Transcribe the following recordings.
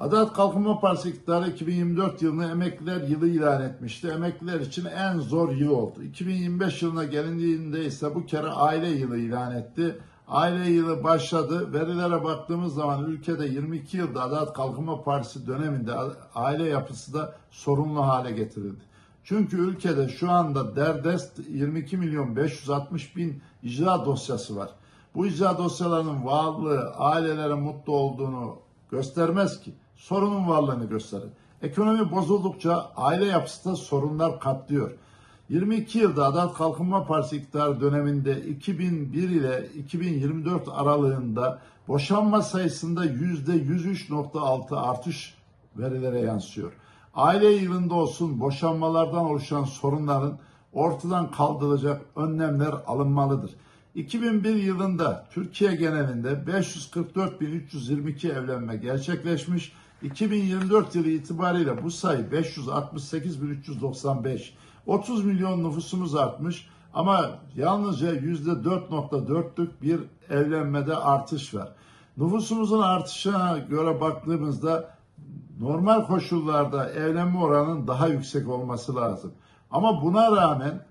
Adalet Kalkınma Partisi iktidarı 2024 yılını emekliler yılı ilan etmişti. Emekliler için en zor yıl oldu. 2025 yılına gelindiğinde ise bu kere aile yılı ilan etti. Aile yılı başladı. Verilere baktığımız zaman ülkede 22 yılda Adalet Kalkınma Partisi döneminde aile yapısı da sorunlu hale getirildi. Çünkü ülkede şu anda derdest 22 milyon 560 bin icra dosyası var. Bu icra dosyalarının varlığı ailelere mutlu olduğunu göstermez ki. Sorunun varlığını gösterir. Ekonomi bozuldukça aile yapısı da sorunlar katlıyor. 22 yılda Adalet Kalkınma Partisi iktidarı döneminde 2001 ile 2024 aralığında boşanma sayısında %103.6 artış verilere yansıyor. Aile yılında olsun boşanmalardan oluşan sorunların ortadan kaldırılacak önlemler alınmalıdır. 2001 yılında Türkiye genelinde 544.322 evlenme gerçekleşmiş. 2024 yılı itibariyle bu sayı 568.395. 30 milyon nüfusumuz artmış ama yalnızca %4.4'lük bir evlenmede artış var. Nüfusumuzun artışına göre baktığımızda normal koşullarda evlenme oranının daha yüksek olması lazım. Ama buna rağmen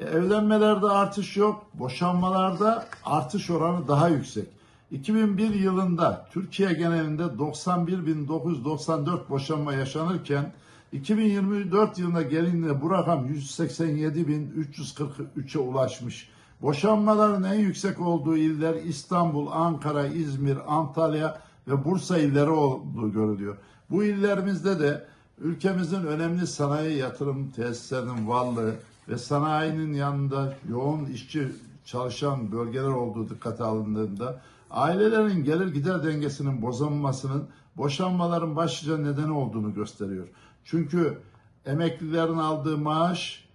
evlenmelerde artış yok, boşanmalarda artış oranı daha yüksek. 2001 yılında Türkiye genelinde 91.994 boşanma yaşanırken 2024 yılına gelindiğinde bu rakam 187.343'e ulaşmış. Boşanmaların en yüksek olduğu iller İstanbul, Ankara, İzmir, Antalya ve Bursa illeri olduğu görülüyor. Bu illerimizde de ülkemizin önemli sanayi yatırım tesislerinin varlığı ve sanayinin yanında yoğun işçi çalışan bölgeler olduğu dikkate alındığında ailelerin gelir gider dengesinin bozulmasının boşanmaların başlıca nedeni olduğunu gösteriyor. Çünkü emeklilerin aldığı maaş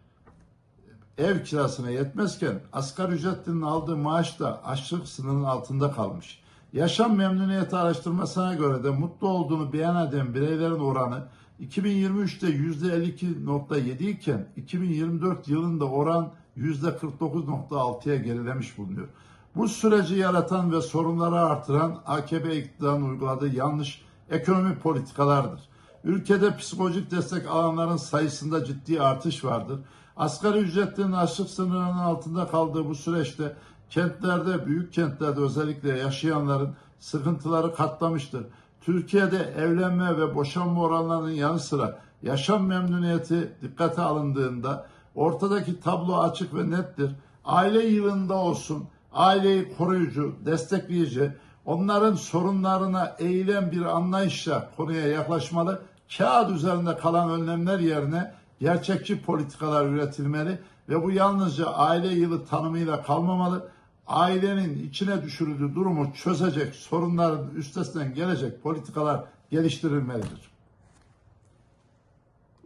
ev kirasına yetmezken asgari ücretlinin aldığı maaş da açlık sınırının altında kalmış. Yaşam memnuniyeti araştırmasına göre de mutlu olduğunu beyan eden bireylerin oranı 2023'te %52.7 iken 2024 yılında oran %49.6'ya gerilemiş bulunuyor. Bu süreci yaratan ve sorunları artıran AKP iktidarının uyguladığı yanlış ekonomi politikalardır. Ülkede psikolojik destek alanların sayısında ciddi artış vardır. Asgari ücretlinin açlık sınırının altında kaldığı bu süreçte kentlerde, büyük kentlerde özellikle yaşayanların sıkıntıları katlamıştır. Türkiye'de evlenme ve boşanma oranlarının yanı sıra yaşam memnuniyeti dikkate alındığında ortadaki tablo açık ve nettir. Aile yılında olsun, aileyi koruyucu, destekleyici, onların sorunlarına eğilen bir anlayışla konuya yaklaşmalı. Kağıt üzerinde kalan önlemler yerine gerçekçi politikalar üretilmeli ve bu yalnızca aile yılı tanımıyla kalmamalı. Ailenin içine düşürüldüğü durumu çözecek, sorunların üstesinden gelecek politikalar geliştirilmelidir.